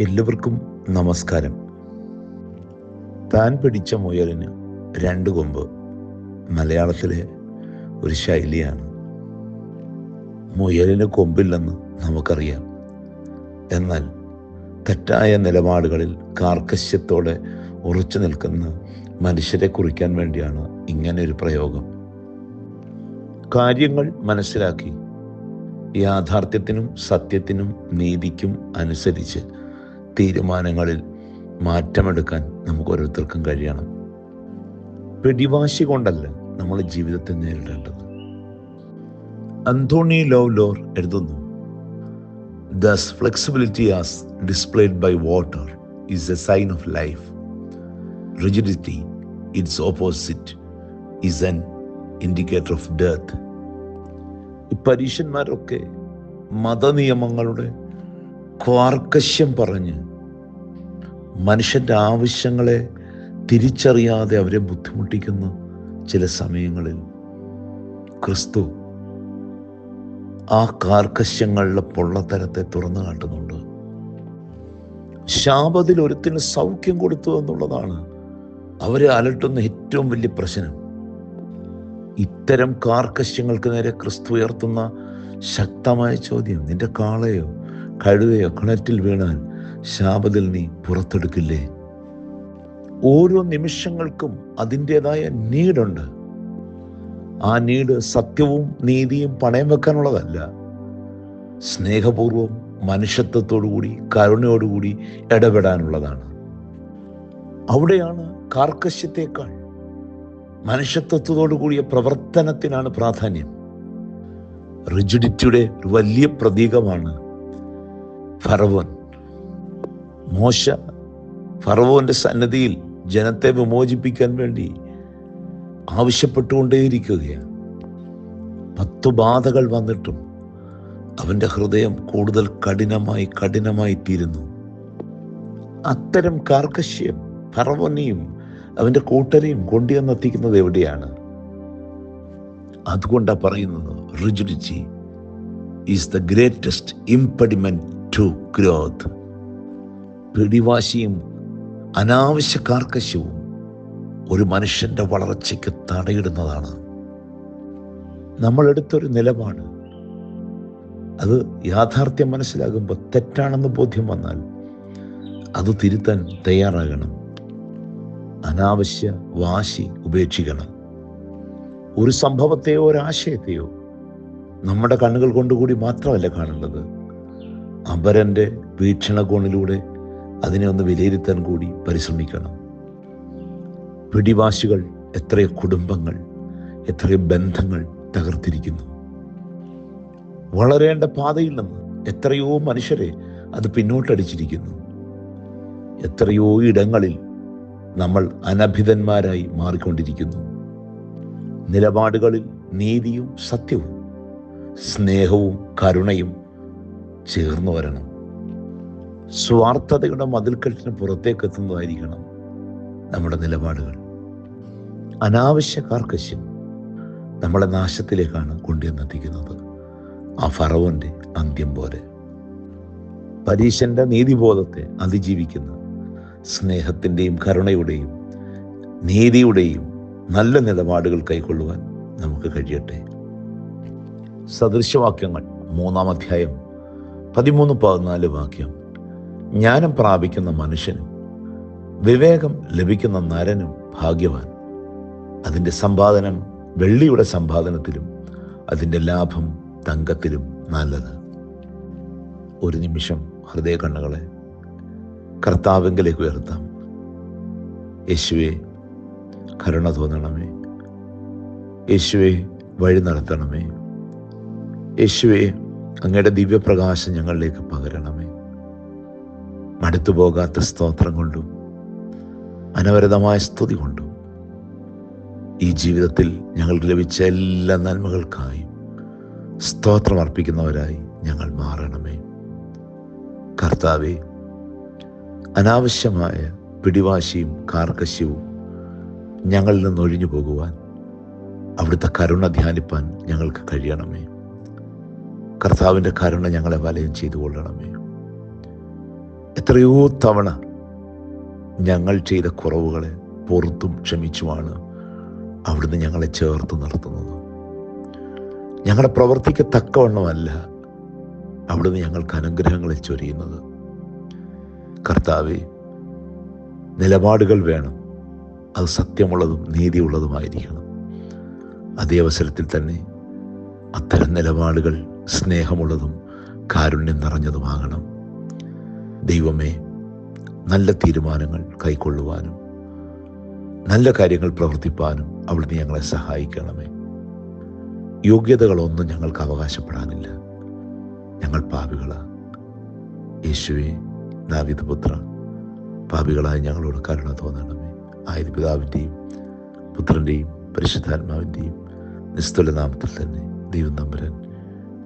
എല്ലാവർക്കും നമസ്കാരം. താൻ പിടിച്ച മുയലിന് രണ്ട് കൊമ്പ് മലയാളത്തിലെ ഒരു ശൈലിയാണ്. മുയലിന് കൊമ്പില്ലെന്ന് നമുക്കറിയാം. എന്നാൽ തെറ്റായ നിലപാടുകളിൽ കാർക്കശ്യത്തോടെ ഉറച്ചു നിൽക്കുന്ന മനുഷ്യരെ കുറിക്കാൻ വേണ്ടിയാണ് ഇങ്ങനെ ഒരു പ്രയോഗം. കാര്യങ്ങൾ മനസ്സിലാക്കി യാഥാർത്ഥ്യത്തിനും സത്യത്തിനും നീതിക്കും അനുസരിച്ച് തീരുമാനങ്ങളിൽ മാറ്റമെടുക്കാൻ നമുക്ക് ഓരോരുത്തർക്കും കഴിയണം. പിടിവാശി കൊണ്ടല്ല നമ്മൾ ജീവിതത്തെ നേരിടേണ്ടത്. അന്തോണി ലോവ് ലോർ എഴുതുന്നു thus flexibility as displayed by water is a sign of life rigidity its opposite is an indicator of death പരീക്ഷന്മാരൊക്കെ മതനിയമങ്ങളുടെ കാർക്കശ്യം പറഞ്ഞ് മനുഷ്യന്റെ ആവശ്യങ്ങളെ തിരിച്ചറിയാതെ അവരെ ബുദ്ധിമുട്ടിക്കുന്ന ചില സമയങ്ങളിൽ ക്രിസ്തു ആ കാർക്കശ്യങ്ങളുടെ പൊള്ളത്തരത്തെ തുറന്നു കാട്ടുന്നുണ്ട്. ശാപത്തിൽ ഒരുത്തിന് സൗഖ്യം കൊടുത്തു എന്നുള്ളതാണ് അവരെ അലട്ടുന്ന ഏറ്റവും വലിയ പ്രശ്നം. ഇത്തരം കാർക്കശ്യങ്ങൾക്ക് നേരെ ക്രിസ്തു ഉയർത്തുന്ന ശക്തമായ ചോദ്യം നിന്റെ കാളയോ? കഴുതയോ കിണറ്റിൽ വീണാൽ ശാപത്തിൽ നീ പുറത്തെടുക്കില്ലേ? ഓരോ നിമിഷങ്ങൾക്കും അതിന്റെതായ നീടുണ്ട്. ആ നീട് സത്യവും നീതിയും പണയം വെക്കാനുള്ളതല്ല. സ്നേഹപൂർവം മനുഷ്യത്വത്തോടുകൂടി കരുണയോടുകൂടി ഇടപെടാനുള്ളതാണ്. അവിടെയാണ് കാർക്കശ്യത്തേക്കാൾ മനുഷ്യത്വത്തോടു കൂടിയ പ്രവർത്തനത്തിനാണ് പ്രാധാന്യം. റിജിഡിറ്റിയുടെ ഒരു വലിയ പ്രതീകമാണ് ഫറവോൻ. മോശ ഫറവോന്റെ സന്നദ്ധിയിൽ ജനത്തെ വിമോചിപ്പിക്കാൻ വേണ്ടി ആവശ്യപ്പെട്ടുകൊണ്ടേയിരിക്കുകയാണ്. പത്തു ബാധകൾ വന്നിട്ടും അവന്റെ ഹൃദയം കൂടുതൽ കഠിനമായി കഠിനമായി തീരുന്നു. അത്തരം കാർക്കശ്യം ഫറവോനെയും അവന്റെ കൂട്ടരെയും കൊണ്ടുവന്നെത്തിക്കുന്നത് എവിടെയാണ്? അതുകൊണ്ടാണ് പറയുന്നത് റിജുരുചി is the greatest impediment growth പിടിവാശിയും അനാവശ്യ കാർക്കശ്യവും ഒരു മനുഷ്യന്റെ വളർച്ചയ്ക്ക് തടയിടുന്നതാണ്. നമ്മൾ എടുത്തൊരു നിലപാട്. അത് യാഥാർത്ഥ്യം മനസ്സിലാകുമ്പോൾ തെറ്റാണെന്ന് ബോധ്യം വന്നാൽ അത് തിരുത്താൻ തയ്യാറാകണം. അനാവശ്യ വാശി ഉപേക്ഷിക്കണം. ഒരു സംഭവത്തെയോ ഒരാശയത്തെയോ നമ്മുടെ കണ്ണുകൾ കൊണ്ടുകൂടി മാത്രമല്ല കാണേണ്ടത് അപരന്റെ വീക്ഷണകോണിലൂടെ അതിനെ ഒന്ന് വിലയിരുത്താൻ കൂടി പരിശ്രമിക്കണം. പിടിവാശികൾ എത്രയോ കുടുംബങ്ങൾ എത്രയോ ബന്ധങ്ങൾ തകർത്തിരിക്കുന്നു. വളരേണ്ട പാതയിൽ നിന്ന് എത്രയോ മനുഷ്യരെ അത് പിന്നോട്ടടിച്ചിരിക്കുന്നു. എത്രയോ ഇടങ്ങളിൽ നമ്മൾ അനഭിതന്മാരായി മാറിക്കൊണ്ടിരിക്കുന്നു. നിലപാടുകളിൽ നീതിയും സത്യവും സ്നേഹവും കരുണയും ചേർന്നു വരണം. സ്വാർത്ഥതയുടെ മതിൽക്കെട്ടിന് പുറത്തേക്ക് എത്തുന്നതായിരിക്കണം നമ്മുടെ നിലപാടുകൾ. അനാവശ്യ കാർക്കശ്യം നമ്മളെ നാശത്തിലേക്കാണ് കൊണ്ടുവന്നെത്തിക്കുന്നത്. ആ ഫറവന്റെ അന്ത്യം പോലെ. പരീശന്റെ നീതിബോധത്തെ അതിജീവിക്കുന്ന സ്നേഹത്തിന്റെയും കരുണയുടെയും നീതിയുടെയും നല്ല നിലപാടുകൾ കൈക്കൊള്ളുവാൻ നമുക്ക് കഴിയട്ടെ. സദൃശവാക്യങ്ങൾ മൂന്നാം അധ്യായം പതിമൂന്ന് പതിനാല് വാക്യം. ജ്ഞാനം പ്രാപിക്കുന്ന മനുഷ്യനും വിവേകം ലഭിക്കുന്ന നരനും ഭാഗ്യവാൻ. അതിന്റെ സമ്പാദനം വെള്ളിയുടെ സമ്പാദനത്തിലും അതിന്റെ ലാഭം തങ്കത്തിലും നല്ലത്. ഒരു നിമിഷം ഹൃദയ കണ്ണുകളെ കർത്താവെങ്കിലേക്ക് ഉയർത്താം. യേശുവെ കരുണ തോന്നണമേ. യേശുവെ വഴി നടത്തണമേ. യേശുവെ അങ്ങയുടെ ദിവ്യപ്രകാശം ഞങ്ങളിലേക്ക് പകരണമേ. മടുത്തു പോകാത്ത സ്തോത്രം കൊണ്ടും അനവരതമായ സ്തുതി കൊണ്ടും ഈ ജീവിതത്തിൽ ഞങ്ങൾക്ക് ലഭിച്ച എല്ലാ നന്മകൾക്കായും സ്തോത്രം അർപ്പിക്കുന്നവരായി ഞങ്ങൾ മാറണമേ. കർത്താവെ അനാവശ്യമായ പിടിവാശിയും കാർക്കശ്യവും ഞങ്ങളിൽ നിന്ന് ഒഴിഞ്ഞു പോകുവാൻ അവിടുത്തെ കരുണ ധ്യാനിപ്പാൻ ഞങ്ങൾക്ക് കഴിയണമേ. കർത്താവിന്റെ കരുണ ഞങ്ങളെ വലയം ചെയ്തു കൊള്ളണമേ. എത്രയോ തവണ ഞങ്ങൾ ചെയ്ത കുറവുകളെ പുറത്തും ക്ഷമിച്ചുമാണ് അവിടുന്ന് ഞങ്ങളെ ചേർത്ത് നിർത്തുന്നത്. ഞങ്ങളുടെ പ്രവർത്തിക്ക് തക്കവണ്ണമല്ല അവിടുന്ന് ഞങ്ങൾക്ക് അനുഗ്രഹങ്ങളെ ചൊരിയുന്നത്. കർത്താവെ നിലപാടുകൾ വേണം. അത് സത്യമുള്ളതും നീതിയുള്ളതുമായിരിക്കണം. അതേ അവസരത്തിൽ തന്നെ അത്തരം നിലപാടുകൾ സ്നേഹമുള്ളതും കാരുണ്യം നിറഞ്ഞതുമാകണം. ദൈവമേ നല്ല തീരുമാനങ്ങൾ കൈക്കൊള്ളുവാനും നല്ല കാര്യങ്ങൾ പ്രവർത്തിപ്പാനും അവിടുന്ന് ഞങ്ങളെ സഹായിക്കണമേ. യോഗ്യതകളൊന്നും ഞങ്ങൾക്ക് അവകാശപ്പെടാനില്ല. ഞങ്ങൾ പാപികളാണ് യേശുവെ ദാവിദപുത്ര പാപികളായി ഞങ്ങളോട് കരുണ തോന്നണമേ. ആയത് പിതാവിന്റെയും പുത്രന്റെയും പരിശുദ്ധാത്മാവിന്റെയും നിസ്തുല നാമത്തിൽ തന്നെ ദൈവം തമ്പുരാൻ